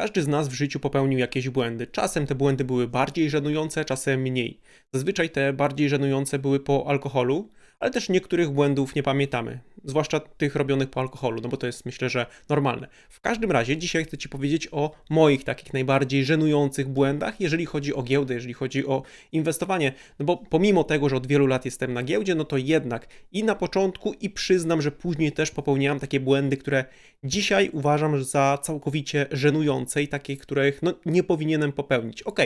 Każdy z nas w życiu popełnił jakieś błędy. Czasem te błędy były bardziej żenujące, czasem mniej. Zazwyczaj te bardziej żenujące były po alkoholu, ale też niektórych błędów nie pamiętamy, zwłaszcza tych robionych po alkoholu, no bo to jest myślę, że normalne. W każdym razie dzisiaj chcę Ci powiedzieć o moich takich najbardziej żenujących błędach, jeżeli chodzi o giełdę, jeżeli chodzi o inwestowanie, no bo pomimo tego, że od wielu lat jestem na giełdzie, no to jednak i na początku i przyznam, że później też popełniałem takie błędy, które dzisiaj uważam za całkowicie żenujące i takie, których no, nie powinienem popełnić. Ok,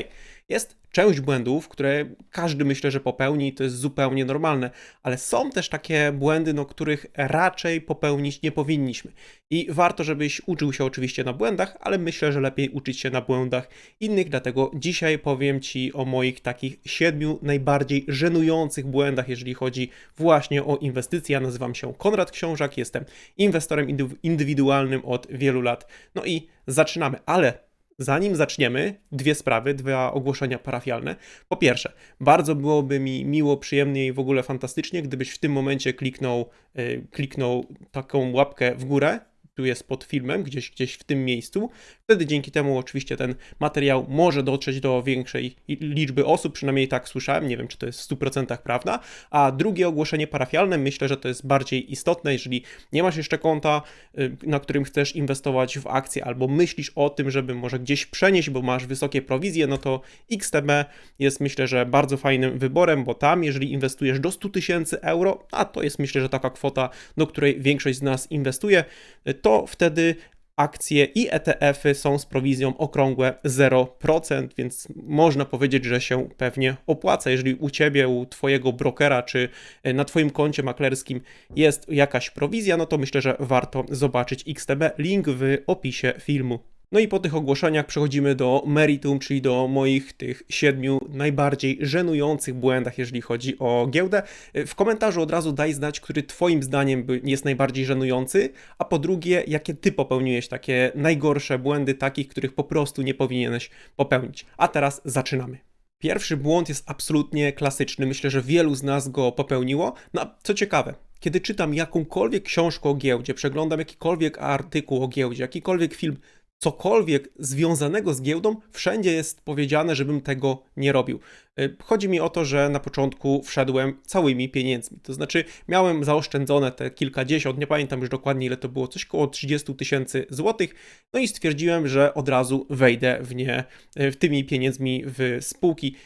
jest część błędów, które każdy myślę, że popełni i to jest zupełnie normalne, ale są też takie błędy, no, których raczej popełnić nie powinniśmy. I warto, żebyś uczył się oczywiście na błędach, ale myślę, że lepiej uczyć się na błędach innych, dlatego dzisiaj powiem Ci o moich takich siedmiu najbardziej żenujących błędach, jeżeli chodzi właśnie o inwestycje. Ja nazywam się Konrad Książak, jestem inwestorem indywidualnym od wielu lat. No i zaczynamy, ale Zanim zaczniemy, dwie sprawy, dwa ogłoszenia parafialne. Po pierwsze, bardzo byłoby mi miło, przyjemnie i w ogóle fantastycznie, gdybyś w tym momencie kliknął, yy, kliknął taką łapkę w górę tu jest pod filmem, gdzieś, gdzieś w tym miejscu. Wtedy dzięki temu oczywiście ten materiał może dotrzeć do większej liczby osób, przynajmniej tak słyszałem, nie wiem czy to jest w 100% prawda. A drugie ogłoszenie parafialne, myślę, że to jest bardziej istotne, jeżeli nie masz jeszcze konta, y, na którym chcesz inwestować w akcje, albo myślisz o tym, żeby może gdzieś przenieść, bo masz wysokie prowizje, no to XTB jest myślę, że bardzo fajnym wyborem, bo tam, jeżeli inwestujesz do 100 tysięcy euro, a to jest myślę, że taka kwota, do której większość z nas inwestuje, to wtedy akcje i ETF-y są z prowizją okrągłe 0%, więc można powiedzieć, że się pewnie opłaca. Jeżeli u ciebie, u twojego brokera czy na twoim koncie maklerskim jest jakaś prowizja, no to myślę, że warto zobaczyć XTB. Link w opisie filmu. No i po tych ogłoszeniach przechodzimy do meritum, czyli do moich tych siedmiu najbardziej żenujących błędach, jeżeli chodzi o giełdę. W komentarzu od razu daj znać, który Twoim zdaniem jest najbardziej żenujący, a po drugie, jakie Ty popełniłeś takie najgorsze błędy, takich, których po prostu nie powinieneś popełnić. A teraz zaczynamy. Pierwszy błąd jest absolutnie klasyczny. Myślę, że wielu z nas go popełniło. No, co ciekawe, kiedy czytam jakąkolwiek książkę o giełdzie, przeglądam jakikolwiek artykuł o giełdzie, jakikolwiek film, cokolwiek związanego z giełdą, wszędzie jest powiedziane, żebym tego nie robił. Y, chodzi mi o to, że na początku wszedłem całymi pieniędzmi. To znaczy, miałem zaoszczędzone te kilkadziesiąt, nie pamiętam już dokładnie ile to było, coś około 30 tysięcy złotych. No i stwierdziłem, że od razu wejdę w nie, y, w tymi pieniędzmi w spółki.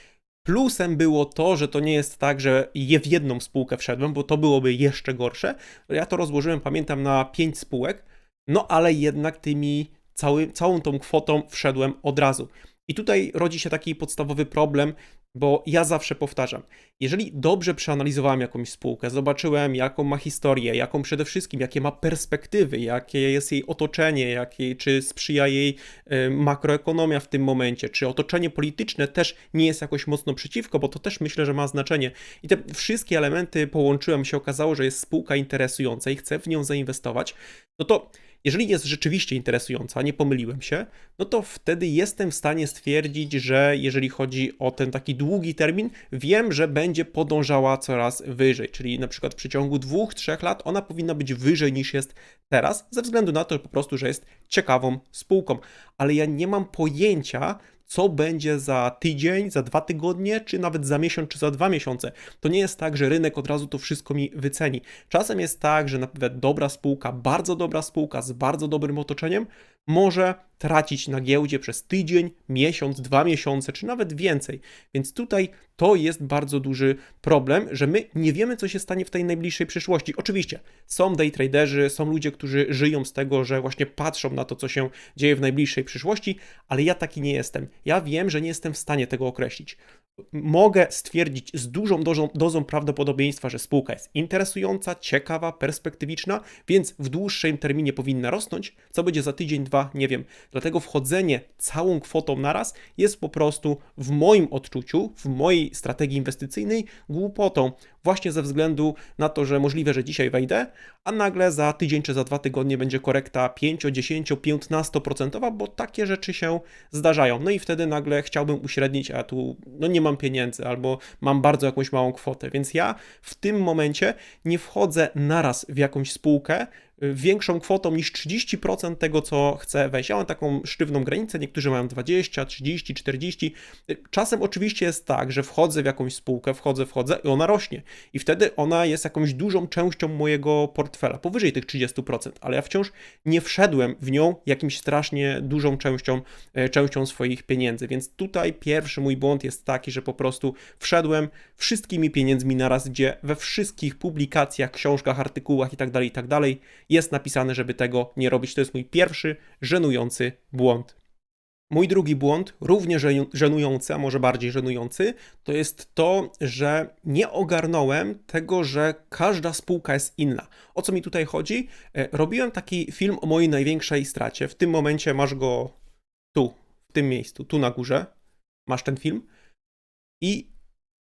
Plusem było to, że to nie jest tak, że je w jedną spółkę wszedłem, bo to byłoby jeszcze gorsze. Ja to rozłożyłem, pamiętam, na pięć spółek, no ale jednak tymi cały, całą tą kwotą wszedłem od razu. I tutaj rodzi się taki podstawowy problem, bo ja zawsze powtarzam, jeżeli dobrze przeanalizowałem jakąś spółkę, zobaczyłem jaką ma historię, jaką przede wszystkim, jakie ma perspektywy, jakie jest jej otoczenie, jakie, czy sprzyja jej y, makroekonomia w tym momencie, czy otoczenie polityczne też nie jest jakoś mocno przeciwko, bo to też myślę, że ma znaczenie. I te wszystkie elementy połączyłem, się okazało, że jest spółka interesująca i chcę w nią zainwestować, no to jeżeli jest rzeczywiście interesująca, nie pomyliłem się, no to wtedy jestem w stanie stwierdzić, że jeżeli chodzi o ten taki długi termin, wiem, że będzie podążała coraz wyżej, czyli na przykład w przeciągu dwóch, trzech lat ona powinna być wyżej niż jest teraz, ze względu na to po prostu, że jest ciekawą spółką. Ale ja nie mam pojęcia, co będzie za tydzień, za dwa tygodnie, czy nawet za miesiąc, czy za dwa miesiące. To nie jest tak, że rynek od razu to wszystko mi wyceni. Czasem jest tak, że nawet dobra spółka, bardzo dobra spółka z bardzo dobrym otoczeniem może tracić na giełdzie przez tydzień, miesiąc, dwa miesiące, czy nawet więcej. Więc tutaj to jest bardzo duży problem, że my nie wiemy, co się stanie w tej najbliższej przyszłości. Oczywiście są day traderzy, są ludzie, którzy żyją z tego, że właśnie patrzą na to, co się dzieje w najbliższej przyszłości, ale ja taki nie jestem. Ja wiem, że nie jestem w stanie tego określić mogę stwierdzić z dużą dozą, dozą, prawdopodobieństwa, że spółka jest interesująca, ciekawa, perspektywiczna, więc w dłuższym terminie powinna rosnąć. Co będzie za tydzień, dwa, nie wiem. Dlatego wchodzenie całą kwotą naraz jest po prostu w moim odczuciu, w mojej strategii inwestycyjnej głupotą. właśnie ze względu na to, że możliwe, że dzisiaj wejdę, a nagle za tydzień czy za dwa tygodnie będzie korekta 5, 10, 15%, bo takie rzeczy się zdarzają. No i wtedy nagle chciałbym uśrednić, a tu no nie mam pieniędzy albo mam bardzo jakąś małą kwotę. Więc ja w tym momencie nie wchodzę naraz w jakąś spółkę, większą kwotą niż 30% tego, co chcę wejść. Ja mam taką sztywną granicę, niektórzy mają 20, 30, 40. Czasem oczywiście jest tak, że wchodzę w jakąś spółkę, wchodzę, wchodzę i ona rośnie. I wtedy ona jest jakąś dużą częścią mojego portfela, powyżej tych 30%, ale ja wciąż nie wszedłem w nią jakimś strasznie dużą częścią, e, częścią swoich pieniędzy. Więc tutaj pierwszy mój błąd jest taki, że po prostu wszedłem wszystkimi pieniędzmi naraz, gdzie we wszystkich publikacjach, książkach, artykułach itd., tak itd. Jest napisane, żeby tego nie robić. To jest mój pierwszy żenujący błąd. Mój drugi błąd, równie żenujący, a może bardziej żenujący, to jest to, że nie ogarnąłem tego, że każda spółka jest inna. O co mi tutaj chodzi? E, robiłem taki film o mojej największej stracie. W tym momencie masz go tu, w tym miejscu, tu na górze. Masz ten film. I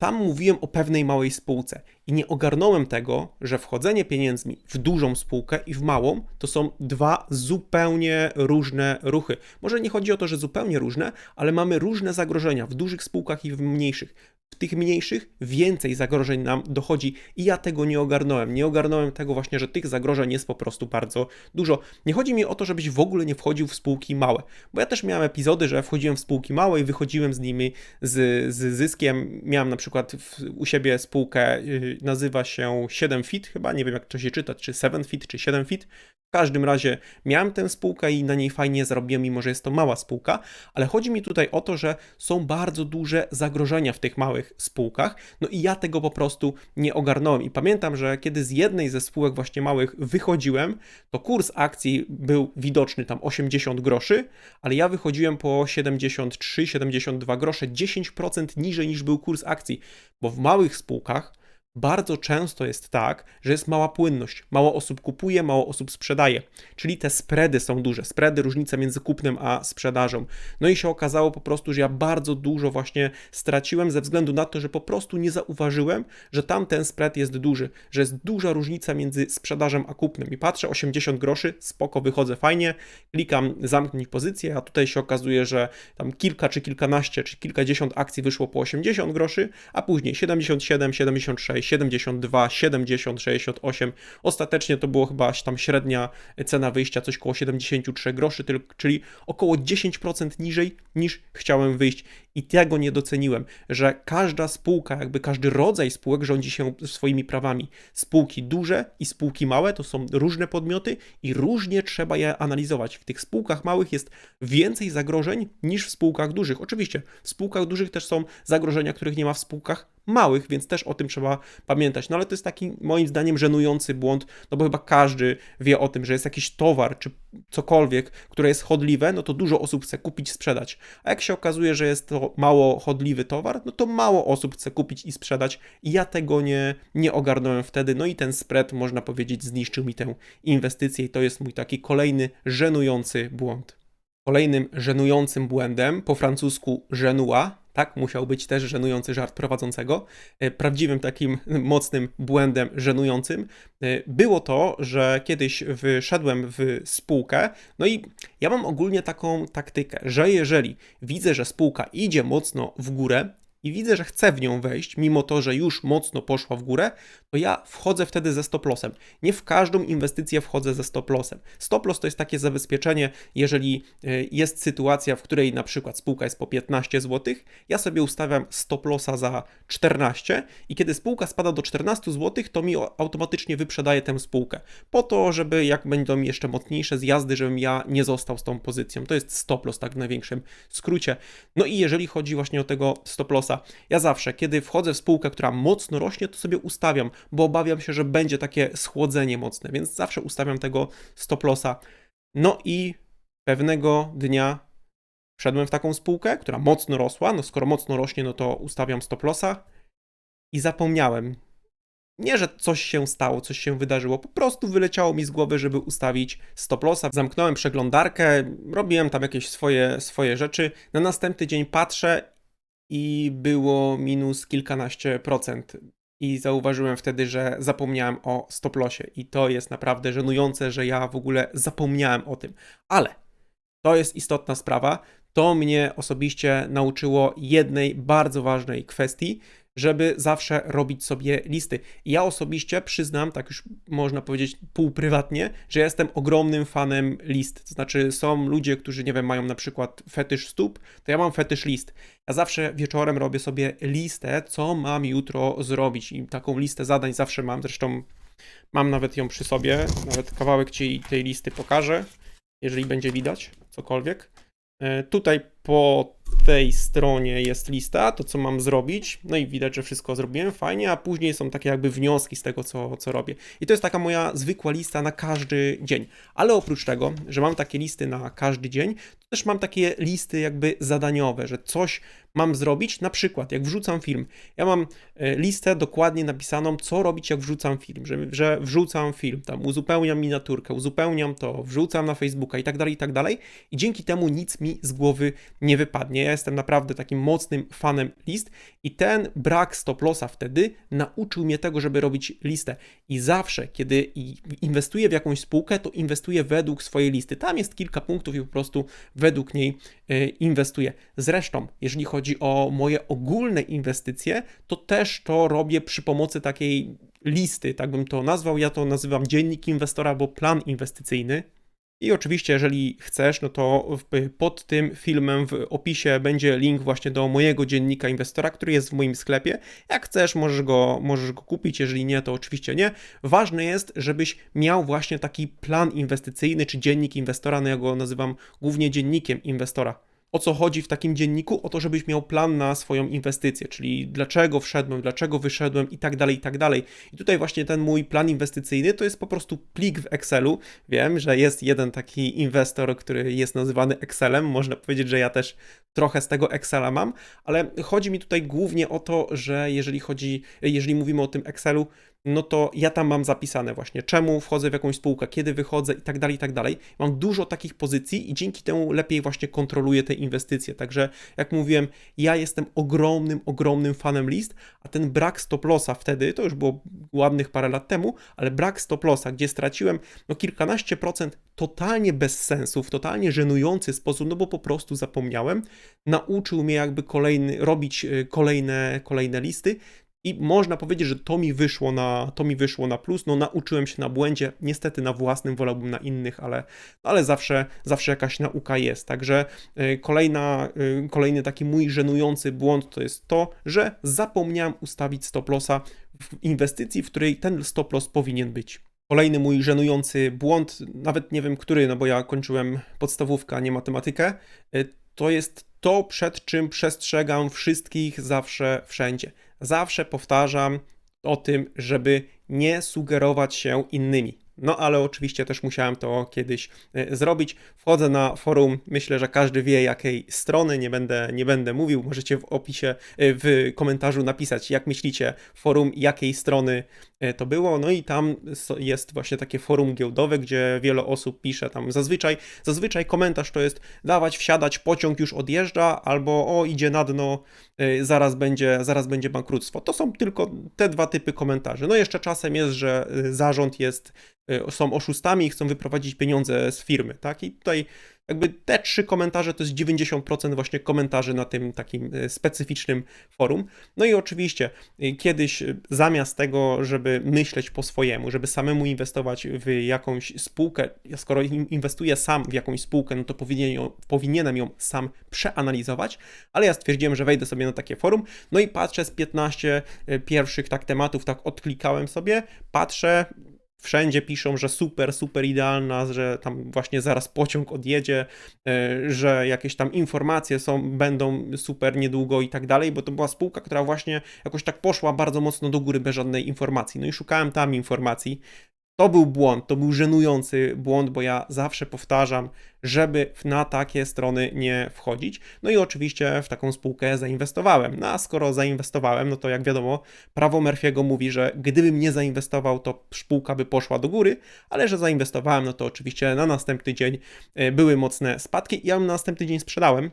tam mówiłem o pewnej małej spółce i nie ogarnąłem tego, że wchodzenie pieniędzmi w dużą spółkę i w małą to są dwa zupełnie różne ruchy. Może nie chodzi o to, że zupełnie różne, ale mamy różne zagrożenia w dużych spółkach i w mniejszych tych mniejszych więcej zagrożeń nam dochodzi i ja tego nie ogarnąłem. Nie ogarnąłem tego właśnie, że tych zagrożeń jest po prostu bardzo dużo. Nie chodzi mi o to, żebyś w ogóle nie wchodził w spółki małe, bo ja też miałem epizody, że wchodziłem w spółki małe i wychodziłem z nimi z, z zyskiem. Miałem na przykład w, u siebie spółkę, y, nazywa się 7fit chyba, nie wiem jak to się czyta, czy 7fit, czy 7fit. W każdym razie miałem tę spółkę i na niej fajnie zarobiłem, mimo że jest to mała spółka, ale chodzi mi tutaj o to, że są bardzo duże zagrożenia w tych małych spółkach, no i ja tego po prostu nie ogarnąłem. I pamiętam, że kiedy z jednej ze spółek właśnie małych wychodziłem, to kurs akcji był widoczny tam 80 groszy, ale ja wychodziłem po 73-72 grosze, 10% niżej niż był kurs akcji, bo w małych spółkach bardzo często jest tak, że jest mała płynność. Mało osób kupuje, mało osób sprzedaje. Czyli te spready są duże. Spready, różnica między kupnem a sprzedażą. No i się okazało po prostu, że ja bardzo dużo właśnie straciłem ze względu na to, że po prostu nie zauważyłem, że tam ten spread jest duży, że jest duża różnica między sprzedażą a kupnem. I patrzę, 80 groszy, spoko, wychodzę fajnie, klikam zamknąć pozycję, a tutaj się okazuje, że tam kilka czy kilkanaście czy kilkadziesiąt akcji wyszło po 80 groszy, a później 77, 76, 72, 70, 68. Ostatecznie to było chyba tam średnia cena wyjścia, coś koło 73 groszy, czyli około 10% niżej niż chciałem wyjść. I tego nie doceniłem, że każda spółka, jakby każdy rodzaj spółek rządzi się swoimi prawami. Spółki duże i spółki małe to są różne podmioty i różnie trzeba je analizować. W tych spółkach małych jest więcej zagrożeń niż w spółkach dużych. Oczywiście w spółkach dużych też są zagrożenia, których nie ma w spółkach małych, więc też o tym trzeba pamiętać. No ale to jest taki moim zdaniem żenujący błąd, no bo chyba każdy wie o tym, że jest jakiś towar czy cokolwiek, które jest chodliwe, no to dużo osób chce kupić, sprzedać. A jak się okazuje, że jest to mało chodliwy towar, no to mało osób chce kupić i sprzedać ja tego nie, nie ogarnąłem wtedy, no i ten spread, można powiedzieć, zniszczył mi tę inwestycję i to jest mój taki kolejny żenujący błąd. Kolejnym żenującym błędem, po francusku żenua, tak, musiał być też żenujący żart prowadzącego. E, prawdziwym takim mocnym błędem żenującym e, było to, że kiedyś wyszedłem w spółkę, no i ja mam ogólnie taką taktykę, że jeżeli widzę, że spółka idzie mocno w górę, i widzę, że chcę w nią wejść, mimo to, że już mocno poszła w górę, to ja wchodzę wtedy ze stop lossem. Nie w każdą inwestycję wchodzę ze stop lossem. Stop loss to jest takie zabezpieczenie, jeżeli e, jest sytuacja, w której na przykład spółka jest po 15 zł, ja sobie ustawiam stop lossa za 14 i kiedy spółka spada do 14 zł, to mi automatycznie wyprzedaje tę spółkę. Po to, żeby jak będą jeszcze mocniejsze zjazdy, żebym ja nie został z tą pozycją. To jest stop loss tak w największym skrócie. No i jeżeli chodzi właśnie o tego stop lossa, ja zawsze, kiedy wchodzę w spółkę, która mocno rośnie, to sobie ustawiam, bo obawiam się, że będzie takie schłodzenie mocne, więc zawsze ustawiam tego stop lossa. No i pewnego dnia wszedłem w taką spółkę, która mocno rosła. No skoro mocno rośnie, no to ustawiam stop lossa i zapomniałem. Nie, że coś się stało, coś się wydarzyło, po prostu wyleciało mi z głowy, żeby ustawić stop lossa. Zamknąłem przeglądarkę, robiłem tam jakieś swoje, swoje rzeczy. Na następny dzień patrzę i było minus kilkanaście procent. i zauważyłem wtedy, że zapomniałem o stop lossie i to jest naprawdę żenujące, że ja w ogóle zapomniałem o tym. Ale to jest istotna sprawa. To mnie osobiście nauczyło jednej bardzo ważnej kwestii, żeby zawsze robić sobie listy. Ja osobiście przyznam, tak już można powiedzieć półprywatnie, że jestem ogromnym fanem list. To znaczy są ludzie, którzy, nie wiem, mają na przykład fetysz stóp, to ja mam fetysz list. Ja zawsze wieczorem robię sobie listę, co mam jutro zrobić i taką listę zadań zawsze mam, zresztą mam nawet ją przy sobie, nawet kawałek Ci tej listy pokażę, jeżeli będzie widać cokolwiek. E, Tutaj po tej stronie jest lista, to co mam zrobić. No i widać, że wszystko zrobiłem fajnie, a później są takie jakby wnioski z tego, co, co robię. I to jest taka moja zwykła lista na każdy dzień. Ale oprócz tego, że mam takie listy na każdy dzień, też mam takie listy jakby zadaniowe, że coś mam zrobić. Na przykład, jak wrzucam film, ja mam e, listę dokładnie napisaną, co robić, jak wrzucam film, że, że wrzucam film, tam uzupełniam miniaturkę, uzupełniam to, wrzucam na Facebooka i tak dalej, i tak dalej. I dzięki temu nic mi z głowy nie wypadnie. Ja jestem naprawdę takim mocnym fanem list i ten brak stop lossa wtedy nauczył mnie tego, żeby robić listę. I zawsze, kiedy inwestuję w jakąś spółkę, to inwestuję według swojej listy. Tam jest kilka punktów i po prostu według niej e, inwestuję. Zresztą, jeżeli chodzi o moje ogólne inwestycje, to też to robię przy pomocy takiej listy, tak bym to nazwał. Ja to nazywam dziennik inwestora albo plan inwestycyjny. I oczywiście, jeżeli chcesz, no to pod tym filmem w opisie będzie link właśnie do mojego dziennika inwestora, który jest w moim sklepie. Jak chcesz, możesz go, możesz go kupić, jeżeli nie, to oczywiście nie. Ważne jest, żebyś miał właśnie taki plan inwestycyjny czy dziennik inwestora, no ja go nazywam głównie dziennikiem inwestora. O co chodzi w takim dzienniku? O to, żebyś miał plan na swoją inwestycję, czyli dlaczego wszedłem, dlaczego wyszedłem i tak dalej, i tak dalej. I tutaj właśnie ten mój plan inwestycyjny to jest po prostu plik w Excelu. Wiem, że jest jeden taki inwestor, który jest nazywany Excelem. Można powiedzieć, że ja też trochę z tego Excela mam, ale chodzi mi tutaj głównie o to, że jeżeli chodzi, jeżeli mówimy o tym Excelu, no to ja tam mam zapisane właśnie, czemu wchodzę w jakąś spółkę, kiedy wychodzę i tak dalej, i tak dalej. Mam dużo takich pozycji i dzięki temu lepiej właśnie kontroluję te inwestycje. Także jak mówiłem, ja jestem ogromnym, ogromnym fanem list, a ten brak stop lossa wtedy, to już było ładnych parę lat temu, ale brak stop lossa, gdzie straciłem no kilkanaście procent totalnie bez sensu, w totalnie żenujący sposób, no bo po prostu zapomniałem, nauczył mnie jakby kolejny, robić y, kolejne, kolejne listy, i można powiedzieć, że to mi wyszło na, to mi wyszło na plus. No, nauczyłem się na błędzie, niestety na własnym, wolałbym na innych, ale, ale zawsze, zawsze jakaś nauka jest. Także y, kolejna, y, kolejny taki mój żenujący błąd to jest to, że zapomniałem ustawić stop lossa w inwestycji, w której ten stop loss powinien być. Kolejny mój żenujący błąd, nawet nie wiem który, no bo ja kończyłem podstawówkę, a nie matematykę, y, to jest to, przed czym przestrzegam wszystkich zawsze, wszędzie. Zawsze powtarzam o tym, żeby nie sugerować się innymi. No ale oczywiście też musiałem to kiedyś e, zrobić. Wchodzę na forum, myślę, że każdy wie jakiej strony, nie będę, nie będę mówił. Możecie w opisie, e, w komentarzu napisać, jak myślicie, forum jakiej strony e, to było. No i tam jest właśnie takie forum giełdowe, gdzie wiele osób pisze tam zazwyczaj, zazwyczaj komentarz to jest dawać, wsiadać, pociąg już odjeżdża, albo o idzie na dno, zaraz będzie, zaraz będzie bankructwo. To są tylko te dwa typy komentarzy. No jeszcze czasem jest, że zarząd jest, są oszustami i chcą wyprowadzić pieniądze z firmy, tak? I tutaj jakby te trzy komentarze to jest 90% właśnie komentarzy na tym takim y, specyficznym forum. No i oczywiście y, kiedyś y, zamiast tego, żeby myśleć po swojemu, żeby samemu inwestować w jakąś spółkę, skoro in- inwestuję sam w jakąś spółkę, no to powinien ją, powinienem ją sam przeanalizować, ale ja stwierdziłem, że wejdę sobie na takie forum, no i patrzę z 15 y, pierwszych tak tematów, tak odklikałem sobie, patrzę, Wszędzie piszą, że super, super idealna, że tam właśnie zaraz pociąg odjedzie, e, że jakieś tam informacje są, będą super niedługo i tak dalej, bo to była spółka, która właśnie jakoś tak poszła bardzo mocno do góry bez żadnej informacji. No i szukałem tam informacji. To był błąd, to był żenujący błąd, bo ja zawsze powtarzam, żeby na takie strony nie wchodzić. No i oczywiście w taką spółkę zainwestowałem. No a skoro zainwestowałem, no to jak wiadomo, prawo Murphy'ego mówi, że gdybym nie zainwestował, to spółka by poszła do góry, ale że zainwestowałem, no to oczywiście na następny dzień e, były mocne spadki i ja na następny dzień sprzedałem.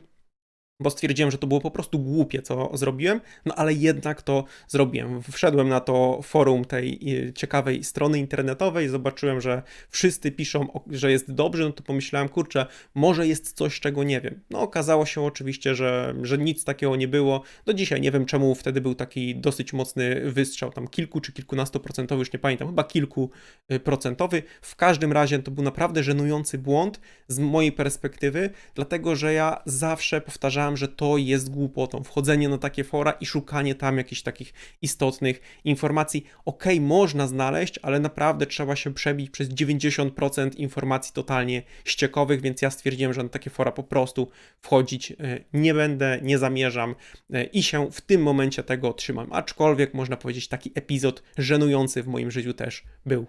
Bo stwierdziłem, że to było po prostu głupie, co zrobiłem, no ale jednak to zrobiłem. Wszedłem na to forum tej e, ciekawej strony internetowej, zobaczyłem, że wszyscy piszą, że jest dobrze, no to pomyślałem, kurczę, może jest coś, czego nie wiem. No okazało się oczywiście, że, że nic takiego nie było. Do dzisiaj nie wiem, czemu wtedy był taki dosyć mocny wystrzał, tam kilku czy kilkunastoprocentowy, już nie pamiętam, chyba kilkuprocentowy. W każdym razie to był naprawdę żenujący błąd z mojej perspektywy, dlatego, że ja zawsze powtarzałem, że to jest głupotą. Wchodzenie na takie fora i szukanie tam jakichś takich istotnych informacji. Ok, można znaleźć, ale naprawdę trzeba się przebić przez 90% informacji totalnie ściekowych, więc ja stwierdziłem, że na takie fora po prostu wchodzić e, nie będę, nie zamierzam e, i się w tym momencie tego trzymam. Aczkolwiek można powiedzieć, taki epizod żenujący w moim życiu też był.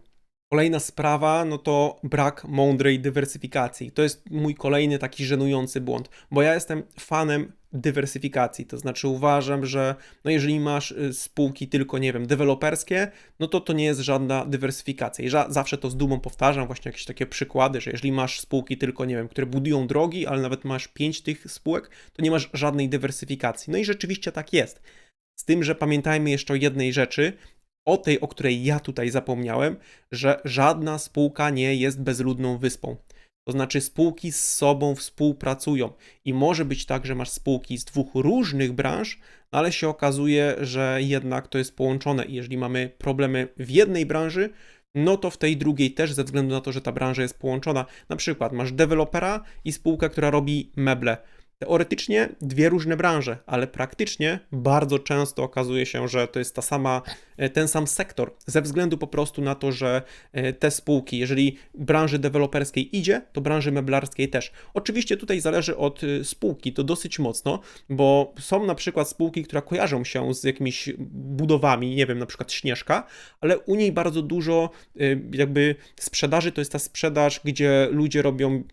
Kolejna sprawa, no to brak mądrej dywersyfikacji. To jest mój kolejny taki żenujący błąd, bo ja jestem fanem dywersyfikacji, to znaczy uważam, że no jeżeli masz y, spółki tylko, nie wiem, deweloperskie, no to to nie jest żadna dywersyfikacja. I zawsze to z dumą powtarzam, właśnie jakieś takie przykłady, że jeżeli masz spółki tylko, nie wiem, które budują drogi, ale nawet masz pięć tych spółek, to nie masz żadnej dywersyfikacji. No i rzeczywiście tak jest. Z tym, że pamiętajmy jeszcze o jednej rzeczy, o tej, o której ja tutaj zapomniałem, że żadna spółka nie jest bezludną wyspą. To znaczy spółki z sobą współpracują i może być tak, że masz spółki z dwóch różnych branż, ale się okazuje, że jednak to jest połączone i jeżeli mamy problemy w jednej branży, no to w tej drugiej też ze względu na to, że ta branża jest połączona. Na przykład masz dewelopera i spółkę, która robi meble. Teoretycznie dwie różne branże, ale praktycznie bardzo często okazuje się, że to jest ta sama, ten sam sektor, ze względu po prostu na to, że e, te spółki, jeżeli branży deweloperskiej idzie, to branży meblarskiej też. Oczywiście tutaj zależy od e, spółki, to dosyć mocno, bo są na przykład spółki, które kojarzą się z jakimiś budowami, nie wiem, na przykład Śnieżka, ale u niej bardzo dużo jakby sprzedaży to jest ta sprzedaż, gdzie ludzie robią,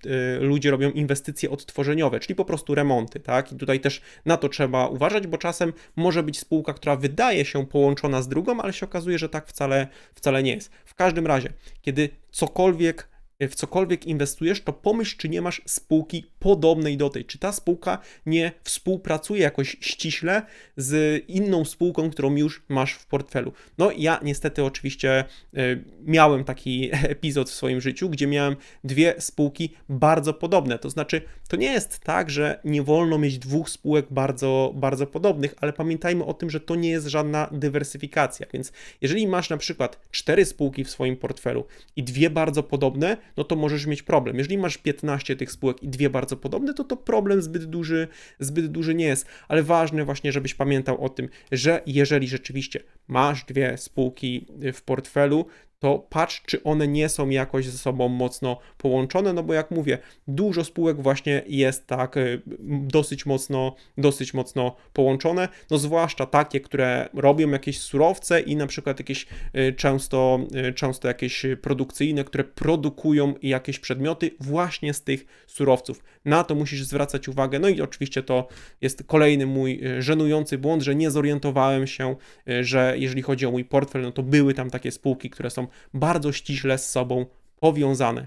ludzie robią inwestycje odtworzeniowe, czyli po prostu remonty, tak? I tutaj też na to trzeba uważać, bo czasem może być spółka, która wydaje się połączona z drugą, ale się okazuje, że tak wcale, wcale nie jest. W każdym razie, kiedy cokolwiek w cokolwiek inwestujesz, to pomyśl, czy nie masz spółki podobnej do tej. Czy ta spółka nie współpracuje jakoś ściśle z inną spółką, którą już masz w portfelu. No, ja niestety oczywiście y, miałem taki epizod w swoim życiu, gdzie miałem dwie spółki bardzo podobne. To znaczy, to nie jest tak, że nie wolno mieć dwóch spółek bardzo, bardzo podobnych, ale pamiętajmy o tym, że to nie jest żadna dywersyfikacja. Więc jeżeli masz na przykład cztery spółki w swoim portfelu i dwie bardzo podobne, no to możesz mieć problem. Jeżeli masz 15 tych spółek i dwie bardzo podobne, to to problem zbyt duży, zbyt duży nie jest. Ale ważne właśnie, żebyś pamiętał o tym, że jeżeli rzeczywiście masz dwie spółki w portfelu, to patrz, czy one nie są jakoś ze sobą mocno połączone, no bo jak mówię, dużo spółek właśnie jest tak y, dosyć mocno, dosyć mocno połączone, no zwłaszcza takie, które robią jakieś surowce i na przykład jakieś y, często, y, często jakieś produkcyjne, które produkują jakieś przedmioty właśnie z tych surowców. Na to musisz zwracać uwagę, no i oczywiście to jest kolejny mój żenujący błąd, że nie zorientowałem się, że jeżeli chodzi o mój portfel, no to były tam takie spółki, które są bardzo ściśle z sobą powiązane.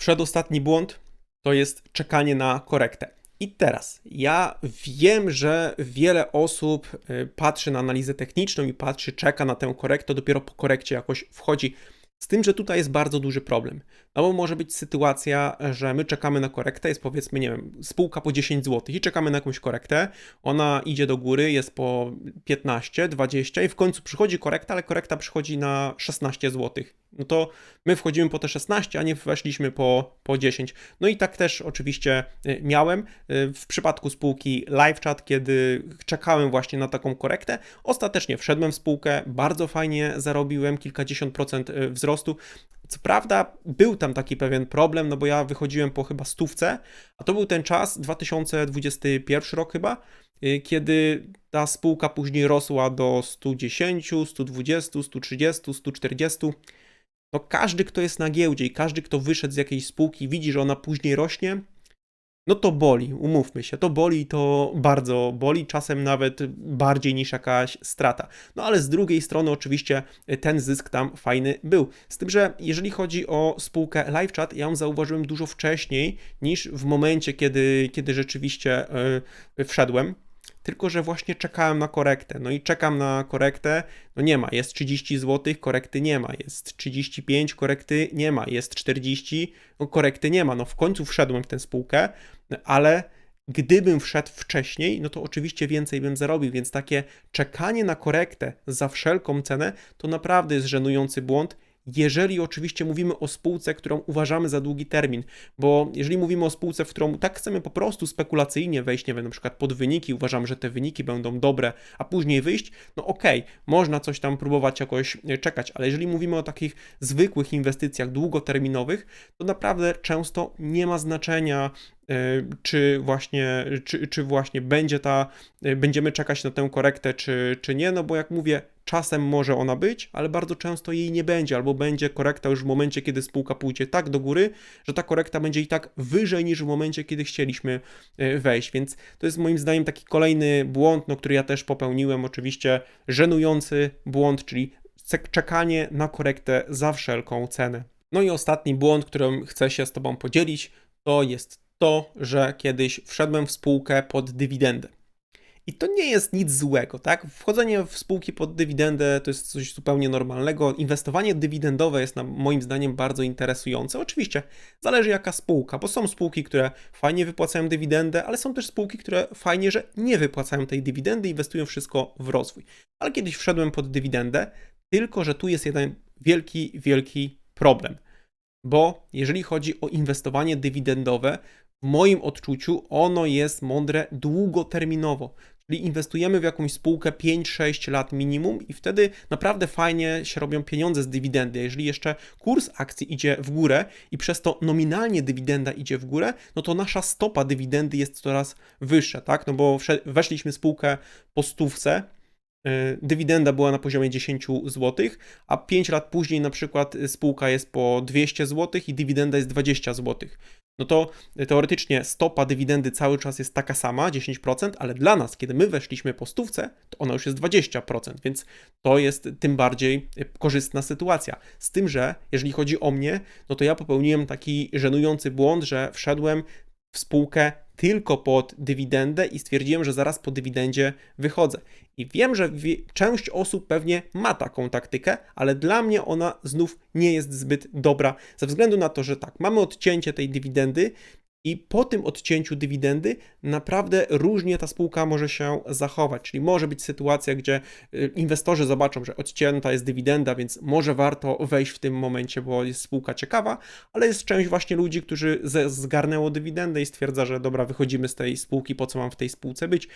Przedostatni błąd to jest czekanie na korektę. I teraz, ja wiem, że wiele osób y, patrzy na analizę techniczną i patrzy, czeka na tę korektę, dopiero po korekcie jakoś wchodzi. Z tym, że tutaj jest bardzo duży problem. No bo może być sytuacja, że my czekamy na korektę, jest powiedzmy, nie wiem, spółka po 10 zł i czekamy na jakąś korektę, ona idzie do góry, jest po 15, 20 i w końcu przychodzi korekta, ale korekta przychodzi na 16 zł no to my wchodzimy po te 16, a nie weszliśmy po, po 10. No i tak też oczywiście y, miałem y, w przypadku spółki LiveChat, kiedy czekałem właśnie na taką korektę. Ostatecznie wszedłem w spółkę, bardzo fajnie zarobiłem kilkadziesiąt procent y, wzrostu. Co prawda był tam taki pewien problem, no bo ja wychodziłem po chyba stówce, a to był ten czas, 2021 rok chyba, kiedy ta spółka później rosła do 110, 120, 130, 140 no każdy, kto jest na giełdzie i każdy, kto wyszedł z jakiejś spółki, widzi, że ona później rośnie, no to boli, umówmy się, to boli, to bardzo boli, czasem nawet bardziej niż jakaś strata. No ale z drugiej strony oczywiście ten zysk tam fajny był. Z tym, że jeżeli chodzi o spółkę LiveChat, ja ją zauważyłem dużo wcześniej niż w momencie, kiedy, kiedy rzeczywiście yy, wszedłem tylko że właśnie czekałem na korektę. No i czekam na korektę, no nie ma, jest 30 zł, korekty nie ma, jest 35, korekty nie ma, jest 40, no korekty nie ma. No w końcu wszedłem w tę spółkę, ale gdybym wszedł wcześniej, no to oczywiście więcej bym zarobił, więc takie czekanie na korektę za wszelką cenę to naprawdę jest żenujący błąd jeżeli oczywiście mówimy o spółce, którą uważamy za długi termin, bo jeżeli mówimy o spółce, w którą tak chcemy po prostu spekulacyjnie wejść, nie wiem, na przykład pod wyniki, uważam, że te wyniki będą dobre, a później wyjść, no okej, okay, można coś tam próbować jakoś e, czekać, ale jeżeli mówimy o takich zwykłych inwestycjach długoterminowych, to naprawdę często nie ma znaczenia, e, czy właśnie, czy, czy właśnie będzie ta, e, będziemy czekać na tę korektę, czy, czy nie, no bo jak mówię, Czasem może ona być, ale bardzo często jej nie będzie, albo będzie korekta już w momencie, kiedy spółka pójdzie tak do góry, że ta korekta będzie i tak wyżej niż w momencie, kiedy chcieliśmy e, wejść. Więc to jest moim zdaniem taki kolejny błąd, no, który ja też popełniłem, oczywiście żenujący błąd, czyli czekanie na korektę za wszelką cenę. No i ostatni błąd, którym chcę się z Tobą podzielić, to jest to, że kiedyś wszedłem w spółkę pod dywidendę. I to nie jest nic złego, tak? Wchodzenie w spółki pod dywidendę to jest coś zupełnie normalnego. Inwestowanie dywidendowe jest moim zdaniem bardzo interesujące. Oczywiście zależy jaka spółka, bo są spółki, które fajnie wypłacają dywidendę, ale są też spółki, które fajnie, że nie wypłacają tej dywidendy, inwestują wszystko w rozwój. Ale kiedyś wszedłem pod dywidendę, tylko że tu jest jeden wielki, wielki problem. Bo jeżeli chodzi o inwestowanie dywidendowe, w moim odczuciu ono jest mądre długoterminowo. Czyli inwestujemy w jakąś spółkę 5-6 lat minimum i wtedy naprawdę fajnie się robią pieniądze z dywidendy. Jeżeli jeszcze kurs akcji idzie w górę i przez to nominalnie dywidenda idzie w górę, no to nasza stopa dywidendy jest coraz wyższa, tak? No bo weszliśmy spółkę po stówce, E, dywidenda była na poziomie 10 zł, a 5 lat później na przykład spółka jest po 200 zł i dywidenda jest 20 zł. No to teoretycznie stopa dywidendy cały czas jest taka sama, 10%, ale dla nas, kiedy my weszliśmy po stówce, to ona już jest 20%, więc to jest tym bardziej korzystna sytuacja. Z tym, że jeżeli chodzi o mnie, no to ja popełniłem taki żenujący błąd, że wszedłem w spółkę tylko pod dywidendę i stwierdziłem, że zaraz po dywidendzie wychodzę. I wiem, że część osób pewnie ma taką taktykę, ale dla mnie ona znów nie jest zbyt dobra, ze względu na to, że tak, mamy odcięcie tej dywidendy i po tym odcięciu dywidendy naprawdę różnie ta spółka może się zachować. Czyli może być sytuacja, gdzie y, inwestorzy zobaczą, że odcięta jest dywidenda, więc może warto wejść w tym momencie, bo jest spółka ciekawa, ale jest część właśnie ludzi, którzy zgarnęło dywidendę i stwierdza, że dobra, wychodzimy z tej spółki, po co mam w tej spółce być.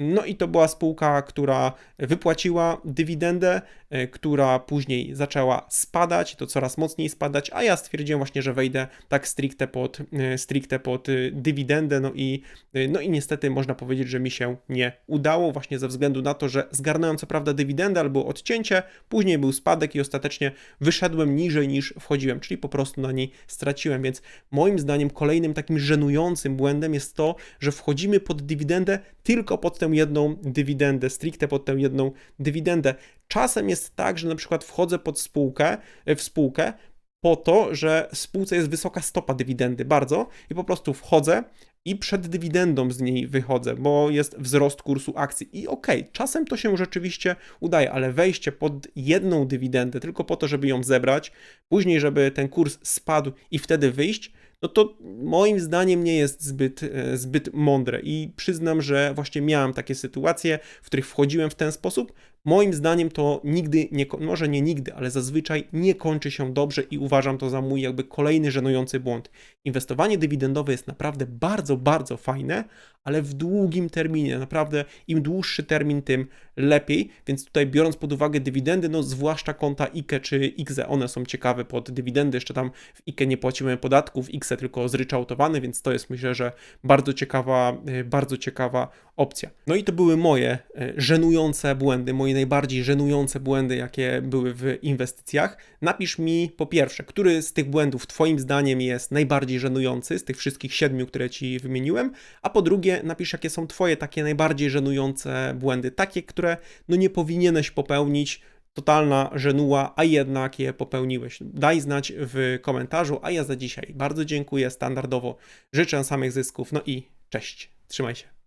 No i to była spółka, która wypłaciła dywidendę, y, która później zaczęła spadać, to coraz mocniej spadać, a ja stwierdziłem właśnie, że wejdę tak stricte pod, y, stricte pod y, dywidendę, no i, no i niestety można powiedzieć, że mi się nie udało, właśnie ze względu na to, że zgarnąłem co prawda dywidendę albo odcięcie, później był spadek i ostatecznie wyszedłem niżej niż wchodziłem, czyli po prostu na niej straciłem, więc moim zdaniem kolejnym takim żenującym błędem jest to, że wchodzimy pod dywidendę tylko pod tę jedną dywidendę, stricte pod tę jedną dywidendę. Czasem jest tak, że na przykład wchodzę pod spółkę, w spółkę, po to, że w spółce jest wysoka stopa dywidendy, bardzo, i po prostu wchodzę i przed dywidendą z niej wychodzę, bo jest wzrost kursu akcji. I okej, okay, czasem to się rzeczywiście udaje, ale wejście pod jedną dywidendę tylko po to, żeby ją zebrać, później, żeby ten kurs spadł i wtedy wyjść, no to moim zdaniem nie jest zbyt, e, zbyt mądre. I przyznam, że właśnie miałem takie sytuacje, w których wchodziłem w ten sposób, Moim zdaniem to nigdy, nie, może nie nigdy, ale zazwyczaj nie kończy się dobrze i uważam to za mój jakby kolejny żenujący błąd. Inwestowanie dywidendowe jest naprawdę bardzo, bardzo fajne, ale w długim terminie. Naprawdę im dłuższy termin, tym lepiej. Więc tutaj biorąc pod uwagę dywidendy, no zwłaszcza konta IKE czy IKZE, one są ciekawe pod dywidendy. Jeszcze tam w IKE nie płacimy podatków, IKZE tylko zryczałtowane, więc to jest myślę, że bardzo ciekawa, y, bardzo ciekawa opcja. No i to były moje e, żenujące błędy, moje najbardziej żenujące błędy, jakie były w inwestycjach. Napisz mi po pierwsze, który z tych błędów Twoim zdaniem jest najbardziej żenujący z tych wszystkich siedmiu, które Ci wymieniłem, a po drugie napisz, jakie są Twoje takie najbardziej żenujące błędy, takie, które no nie powinieneś popełnić, totalna żenuła, a jednak je popełniłeś. Daj znać w komentarzu, a ja za dzisiaj bardzo dziękuję standardowo, życzę samych zysków, no i cześć, trzymaj się.